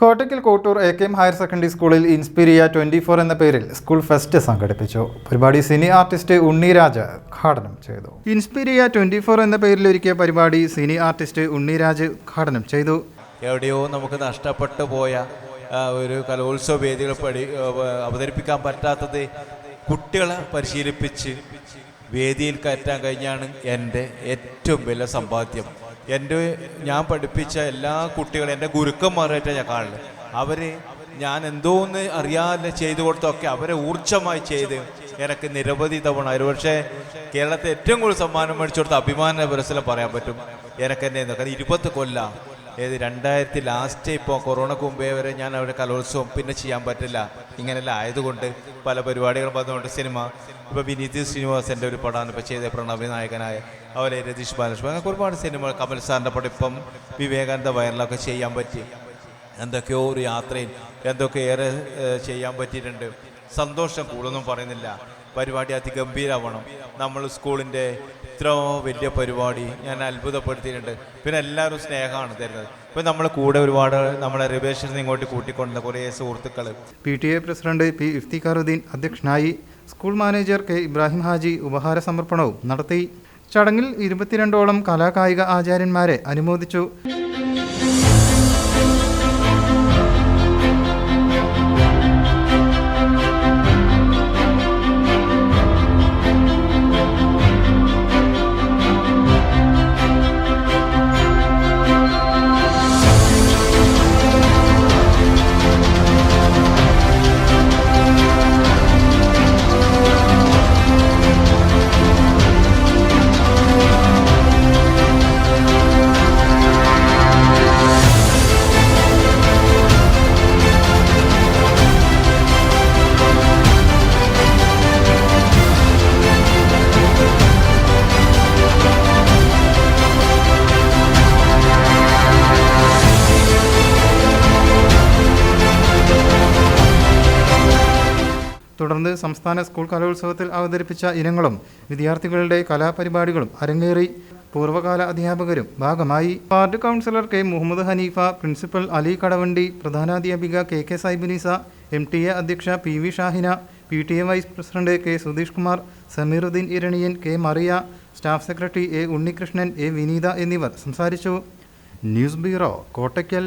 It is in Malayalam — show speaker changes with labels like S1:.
S1: Kottakkal Kottoor A K M higher secondary സ്കൂളിൽ ഇൻസ്പിരിയ ട്വന്റി ഫോർ എന്ന പേരിൽ സ്കൂൾ ഫെസ്റ്റ് സംഘടിപ്പിച്ചു. പരിപാടി സിനി ആർട്ടിസ്റ്റ് ഉണ്ണിരാജ് ഉദ്ഘാടനം ചെയ്തു. ഇൻസ്പിരിയ ട്വന്റി ഫോർ എന്ന പേരിൽ ഒരുക്കിയ പരിപാടി സിനി ആർട്ടിസ്റ്റ് ഉണ്ണിരാജ് ഉദ്ഘാടനം ചെയ്തു.
S2: എവിടെയോ നമുക്ക് നഷ്ടപ്പെട്ടു പോയ ഒരു കലോത്സവ വേദികൾ പഠി അവതരിപ്പിക്കാൻ പറ്റാത്തത് കുട്ടികളെ പരിശീലിപ്പിച്ച് വേദിയിൽ കയറ്റാൻ കഴിഞ്ഞാണ് എന്റെ ഏറ്റവും വലിയ സമ്പാദ്യം. എന്റെ ഞാൻ പഠിപ്പിച്ച എല്ലാ കുട്ടികളും എന്റെ ഗുരുക്കന്മാരായിട്ട് ഞാൻ കാണുന്നത് അവർ ഞാൻ എന്തോന്ന് അറിയാതെ ചെയ്തു കൊടുത്തൊക്കെ അവരെ ഊർജമായി ചെയ്ത് എനിക്ക് നിരവധി തവണ ഒരു പക്ഷേ കേരളത്തെ ഏറ്റവും കൂടുതൽ സമ്മാനം മേടിച്ചു കൊടുത്ത അഭിമാന പുരസ്സരം പറയാൻ പറ്റും. എനിക്ക് എന്നെ ഇരുപത് കൊല്ലം ഏത് രണ്ടായിരത്തി ലാസ്റ്റ് ഇപ്പോൾ കൊറോണ മുമ്പേ വരെ ഞാൻ അവിടെ കലോത്സവം പിന്നെ ചെയ്യാൻ പറ്റില്ല. ഇങ്ങനെയെല്ലാം ആയതുകൊണ്ട് പല പരിപാടികളും വന്നുകൊണ്ട് സിനിമ. ഇപ്പോൾ വിനീത് ശ്രീനിവാസന്റെ ഒരു പടമാണ് ഇപ്പോൾ ചെയ്ത പ്രണവി നായകനായ അവരെ രതീഷ് ബാലകൃഷ്ണൻ. അങ്ങനെ ഒരുപാട് സിനിമകൾ. കമൽ സാറിന്റെ പടം ഇപ്പം വിവേകാനന്ദ വയറിലൊക്കെ ചെയ്യാൻ പറ്റി. എന്തൊക്കെയോ ഒരു യാത്രയിൽ എന്തൊക്കെ ഏറെ ചെയ്യാൻ പറ്റിയിട്ടുണ്ട്. സന്തോഷം കൂടുതലൊന്നും പറയുന്നില്ല. പരിപാടി അതിഗംഭീരമാവണം നമ്മൾ സ്കൂളിന്റെ ഇത്രയോ വലിയ പരിപാടി ഞാൻ അത്ഭുതപ്പെടുത്തിയിട്ടുണ്ട്. പിന്നെ എല്ലാവരും സ്നേഹമാണ് തരുന്നത്. ഇപ്പം നമ്മൾ കൂടെ ഒരുപാട് നമ്മളെ റിവേഷൻ ഇങ്ങോട്ട് കൂട്ടിക്കൊണ്ടുന്ന കുറേ സുഹൃത്തുക്കൾ
S1: P T A president P Iftikharuddin അധ്യക്ഷനായി school manager K Ibrahim Haji ഉപഹാര സമർപ്പണവും നടത്തി. ചടങ്ങിൽ ഇരുപത്തിരണ്ടോളം കലാകായിക ആചാര്യന്മാരെ അനുമോദിച്ചു. തുടർന്ന് സംസ്ഥാന സ്കൂൾ കലോത്സവത്തിൽ അവതരിപ്പിച്ച ഇനങ്ങളും വിദ്യാർത്ഥികളുടെ കലാപരിപാടികളും അരങ്ങേറി. പൂർവകാല അധ്യാപകരും ഭാഗമായി. Ward councillor K Muhammad Haneefa principal Ali Kadavandi പ്രധാനാധ്യാപിക K K Saibinisa M T A അധ്യക്ഷ P V Shahina P T A vice president K Sudheesh Kumar Sameeruddin Iraniyan K Mariya staff secretary A Unnikrishnan A Vineetha എന്നിവർ സംസാരിച്ചു. News bureau Kottakkal.